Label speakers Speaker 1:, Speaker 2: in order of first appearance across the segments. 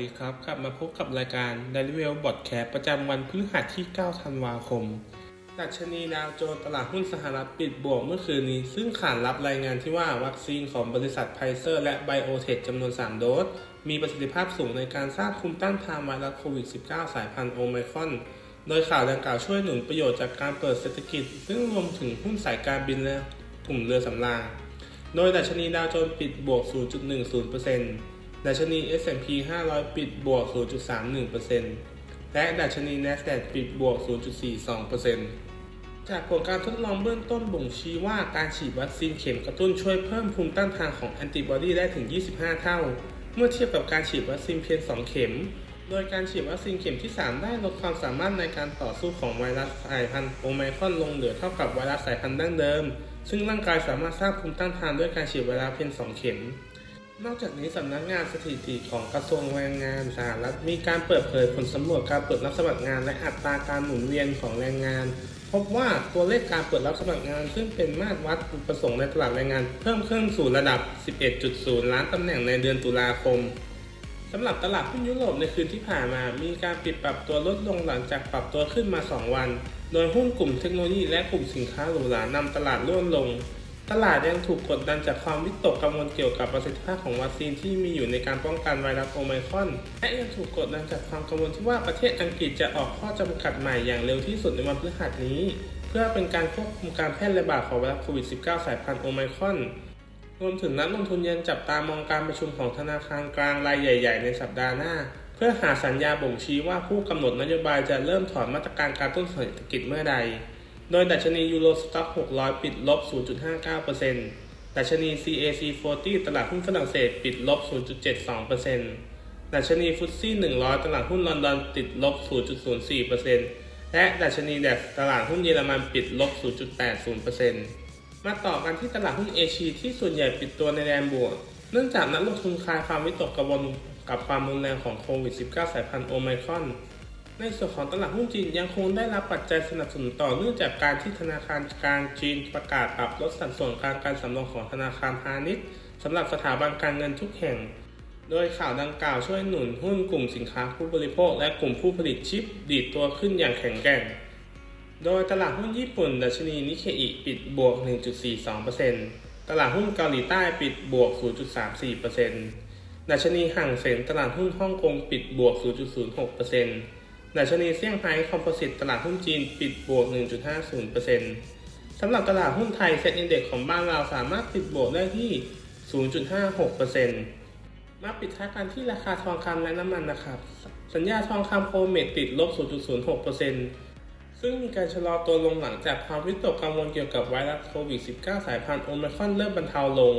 Speaker 1: ดีครับ กลับมาพบกับรายการ d a i l y w e l l b o d c a s t ประจำวันพฤหัสที่ 9 ธันวาคม ดัชนีดาวโจนส์ตลาดหุ้นสหรัฐปิดบวกเมื่อคืนนี้ ซึ่งขานรับรายงานที่ว่าวัคซีนของบริษัทไพเซอร์และไบโอเทคจำนวน 3 โดส มีประสิทธิภาพสูงในการสร้างภูมิต้านทานไวรัสโควิด -19 สายพันธุ์โอไมครอน โดยข่าวดังกล่าวช่วยหนุนประโยชน์จากการเปิดเศรษฐกิจ ซึ่งรวมถึงหุ้นสายการบินและกลุ่มเรือสำราญ โดยดัชนีดาวโจนส์ปิดบวก 0.10% ดัชนี S&P 500 ปิดบวก 0.31%และดัชนี NASDAQ ปิดบวก 0.42%จากผลการทดลองเบื้องต้นบ่งชี้ว่าการฉีดวัคซีนเข็มกระตุ้นช่วยเพิ่มภูมิต้านทานของแอนติบอดีได้ถึง 25 เท่า เมื่อเทียบกับการฉีดวัคซีนเพียง 2 เข็ม โดยการฉีดวัคซีนเข็มที่ 3 ได้ลดความสามารถในการต่อสู้ของไวรัสสายพันธุ์โอไมครอนลงเหลือเท่ากับไวรัสสายพันธุ์ดั้งเดิม ซึ่งร่างกายสามารถสร้างภูมิต้านทานด้วยการฉีดเวลาเพียง 2 เข็ม นอกจากนี้สำนักงานสถิติของกระทรวงแรงงานสหรัฐมีการเปิดเผยผลสำรวจการเปิดรับสมัครงานและอัตราการหมุนเวียนของแรงงาน พบว่าตัวเลขการเปิดรับสมัครงานซึ่งเป็นมาตรวัดอุปสงค์ในตลาดแรงงาน เพิ่มขึ้นสู่ระดับ 11.0 ล้านตำแหน่งในเดือนตุลาคมสำหรับตลาดหุ้นยุโรปในคืนที่ผ่านมา มีการปิดปรับตัวลดลงหลังจากปรับตัวขึ้นมา 2 วัน โดยหุ้นกลุ่มเทคโนโลยีและกลุ่มสินค้าหรูหรานำตลาดร่วงลง ตลาดยังถูกกดดันจากความวิตกกังวลเกี่ยวกับประสิทธิภาพของวัคซีนที่มีอยู่ในการป้องกันไวรัสโอไมครอน และยังถูกกดดันจากความกังวลที่ว่าประเทศอังกฤษจะออกข้อจำกัดใหม่อย่างเร็วที่สุดในวันพฤหัสนี้ เพื่อเป็นการควบคุมการแพร่ระบาดของไวรัสโควิด -19 สายพันธุ์โอไมครอนรวมถึงนักลงทุนยังจับตามองการประชุมของธนาคารกลางรายใหญ่ ๆ ในสัปดาห์หน้า เพื่อหาสัญญาบ่งชี้ว่าผู้กำหนดนโยบายจะเริ่มถอนมาตรการการต้นเศรษฐกิจเมื่อใด โดยดัชนียูโรสต็อก600 ปิดลบ 0.59%ดัชนี CAC 40 ตลาดหุ้นฝรั่งเศสปิดลบ 0.72%ดัชนีฟุตซี่ 100 ตลาดหุ้นลอนดอนติดลบ 0.04%และดัชนีแดกตลาดหุ้นเยอรมันปิดลบ 0.80%มาต่อกันที่ตลาดหุ้นเอเชียที่ส่วนใหญ่ปิดตัวในแดนบวก เนื่องจากนักลงทุนคลายความวิตกกังวลกับความรุนแรงของโควิด -19 สายพันธุ์โอไมครอน ในส่วนของตลาดหุ้นจีนยังคงได้รับปัจจัยสนับสนุนต่อเนื่องจากการที่ธนาคารกลางจีนประกาศปรับลดสัดส่วนการการสำรองของธนาคารพาณิชย์สำหรับสถาบันการเงินทุกแห่ง โดยข่าวดังกล่าวช่วยหนุนหุ้นกลุ่มสินค้าผู้บริโภค และกลุ่มผู้ผลิตชิปดีดตัวขึ้นอย่างแข็งแกร่ง โดยตลาดหุ้นญี่ปุ่น ดัชนีนิเคอิปิดบวก 1.42%ตลาดหุ้นเกาหลีใต้ปิดบวก 0.34%ดัชนีห่างเสงตลาดหุ้นฮ่องกงปิดบวก 0.06% ดัชนีเซี่ยงไฮ้คอมโพสิตตลาดหุ้นจีนปิดบวก 1.50%สำหรับตลาดหุ้นไทยเซ็ตอินเด็กของบ้านเราสามารถปิดบวกได้ที่ 0.56%มาปิดท้ายกันที่ราคาทองคำและน้ำมันนะครับ สัญญาทองคำโคเมตติดลบ 0.06%ซึ่งมีการชะลอตัวลงหลังจากความวิตกกังวลเกี่ยวกับไวรัสโควิด -19 สายพันธุ์โอไมครอนเริ่มบรรเทาลง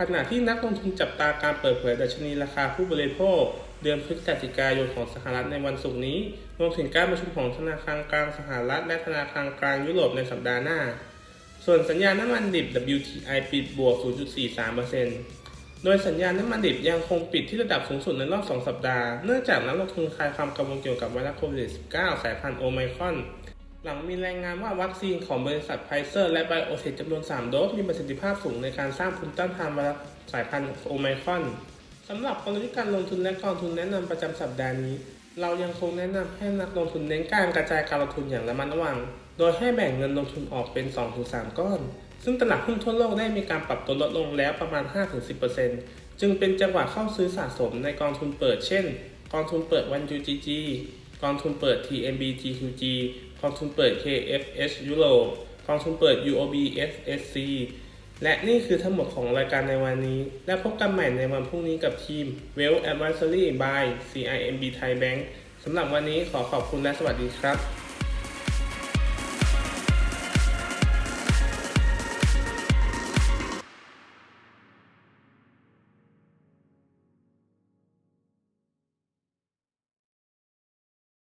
Speaker 1: ขณะที่นักลงทุนจับตาการเปิดเผยดัชนีราคาผู้บริโภค เดือนพฤศจิกายนของสหรัฐในวันศุกร์นี้รวมถึงการประชุมของธนาคารกลางสหรัฐ และธนาคารกลางยุโรปในสัปดาห์หน้า ส่วนสัญญาณน้ำมันดิบ WTI ปิดบวก 0.43%โดยสัญญาณน้ำมันดิบยังคงปิดที่ระดับสูงสุดในรอบ 2 สัปดาห์ เนื่องจากนักลงทุนคลายความกังวลเกี่ยวกับไวรัสโควิด -19 สายพันธุ์โอไมครอน หลังมีรายงานว่าวัคซีนของบริษัทไพเซอร์และไบโอเทคจำนวน 3 โดส มีประสิทธิภาพสูงในการสร้างภูมิต้านทานไวรัสสายพันธุ์โอไมครอนสำหรับกลยุทธ์การลงทุนและกองทุนแนะนำประจำสัปดาห์นี้ เรายังคงแนะนำให้นักลงทุนเน้นการกระจายการลงทุนอย่างระมัดระวัง โดยให้แบ่งเงินลงทุนออกเป็น 2-3 ก้อน ซึ่งตลาดหุ้นทั่วโลกได้มีการปรับตัวลดลงแล้วประมาณ 5-10%จึงเป็นจังหวะเข้าซื้อสะสมในกองทุนเปิด เช่น กองทุนเปิด 1UGG กองทุนเปิด TMB TQG กองทุนเปิด KFH ยุโรปกองทุนเปิด UOB SSC และนี่คือทั้งหมดของรายการในวันนี้ และพบกันใหม่ในวันพรุ่งนี้กับทีม Well Advisory by CIMB Thai Bank สำหรับวันนี้ขอขอบคุณและสวัสดีครับ